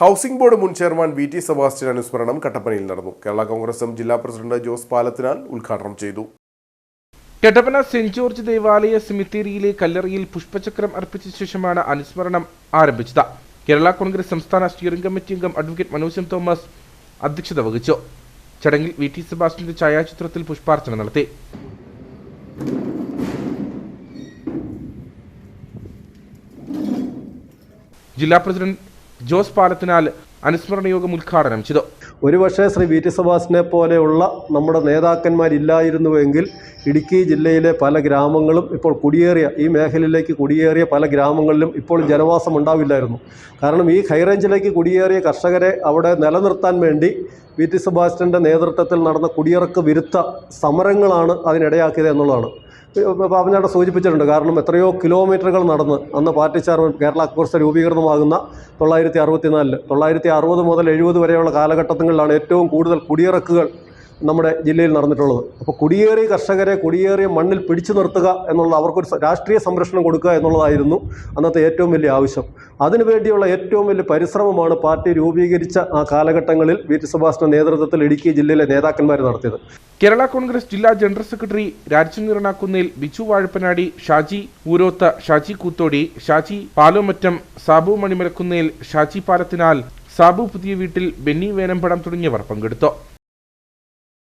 Housing board മുൻ chairman V T Sebastian അനുസ്മരണം കട്ടപ്പനയിൽ നടന്നു. കേരള കോൺഗ്രസ് എം ജില്ലാ പ്രസിഡന്റ് ജോസ് പാലത്തിനാൽ ഉദ്ഘാടനം ചെയ്തു. കട്ടപ്പന സെന്റ് ജോർജ് ദേവാലയ സെമിത്തേരിയിലെ കല്ലറയിൽ പുഷ്പചക്രം അർപ്പിച്ച ശേഷമാണ് അനുസ്മരണം ആരംഭിച്ചത്. കേരള കോൺഗ്രസ് സംസ്ഥാന സ്റ്റിയറിംഗ് കമ്മിറ്റി അംഗം അഡ്വക്കേറ്റ് മനോജ് എം തോമസ് അധ്യക്ഷത വഹിച്ചു. ചടങ്ങിൽ വി ടി സെബാസ്റ്റ്യന്റെ ഛായാചിത്രത്തിൽ പുഷ്പാർച്ചന നടത്തി. ജില്ലാ പ്രസിഡന്റ് ജോസ് പാലത്തിനാൽ അനുസ്മരണ യോഗം ഉദ്ഘാടനം ചെയ്തു. ഒരുപക്ഷെ ശ്രീ വി ടി സുഭാഷിനെ പോലെയുള്ള നമ്മുടെ നേതാക്കന്മാരില്ലായിരുന്നുവെങ്കിൽ ഇടുക്കി ജില്ലയിലെ പല ഗ്രാമങ്ങളും ഇപ്പോൾ കുടിയേറിയ ഈ മേഖലയിലേക്ക് കുടിയേറിയ പല ഗ്രാമങ്ങളിലും ഇപ്പോൾ ജനവാസം ഉണ്ടാവില്ലായിരുന്നു. കാരണം ഈ ഹൈറേഞ്ചിലേക്ക് കുടിയേറിയ കർഷകരെ അവിടെ നിലനിർത്താൻ വേണ്ടി വി ടി സുഭാഷിന്റെ നേതൃത്വത്തിൽ നടന്ന കുടിയിറക്ക് വിരുദ്ധ സമരങ്ങളാണ് അതിനിടയാക്കിയത് എന്നുള്ളതാണ്. പാപ്പഞ്ഞാട്ട സൂചിപ്പിച്ചിട്ടുണ്ട്. കാരണം എത്രയോ കിലോമീറ്ററുകൾ നടന്ന് അന്ന് പാർട്ടി ചെയർമാൻ കേരള കോൺഗ്രസ് രൂപീകൃതമാകുന്ന തൊള്ളായിരത്തി അറുപത്തിനാലിൽ തൊള്ളായിരത്തി അറുപത് മുതൽ എഴുപത് വരെയുള്ള കാലഘട്ടങ്ങളിലാണ് ഏറ്റവും കൂടുതൽ കുടിയിറക്കുകൾ നമ്മുടെ ജില്ലയിൽ നടന്നിട്ടുള്ളത്. അപ്പോൾ കുടിയേറിയ കർഷകരെ കുടിയേറിയ മണ്ണിൽ പിടിച്ചു നിർത്തുക എന്നുള്ള അവർക്കൊരു രാഷ്ട്രീയ സംരക്ഷണം കൊടുക്കുക എന്നുള്ളതായിരുന്നു അന്നത്തെ ഏറ്റവും വലിയ ആവശ്യം. അതിനുവേണ്ടിയുള്ള ഏറ്റവും വലിയ പരിശ്രമമാണ് പാർട്ടി രൂപീകരിച്ച ആ കാലഘട്ടങ്ങളിൽ വി. ടി. സുഭാഷിന്റെ നേതൃത്വത്തിൽ ഇടുക്കി ജില്ലയിലെ നേതാക്കന്മാർ നടത്തിയത്. കേരള കോൺഗ്രസ് ജില്ലാ ജനറൽ സെക്രട്ടറി രാജചന്ദ്രനാക്കുന്നേൽ ബിജു വാഴപ്പനാടി ഷാജി ഊരോത്ത ഷാജി കൂത്തോടി ഷാജി പാലോമറ്റം സാബു മണിമലക്കുന്നേൽ ഷാജി പാലത്തിനാൽ സാബു പുതിയ വീട്ടിൽ ബെന്നി വേനമ്പടം തുടങ്ങിയവർ പങ്കെടുത്തു.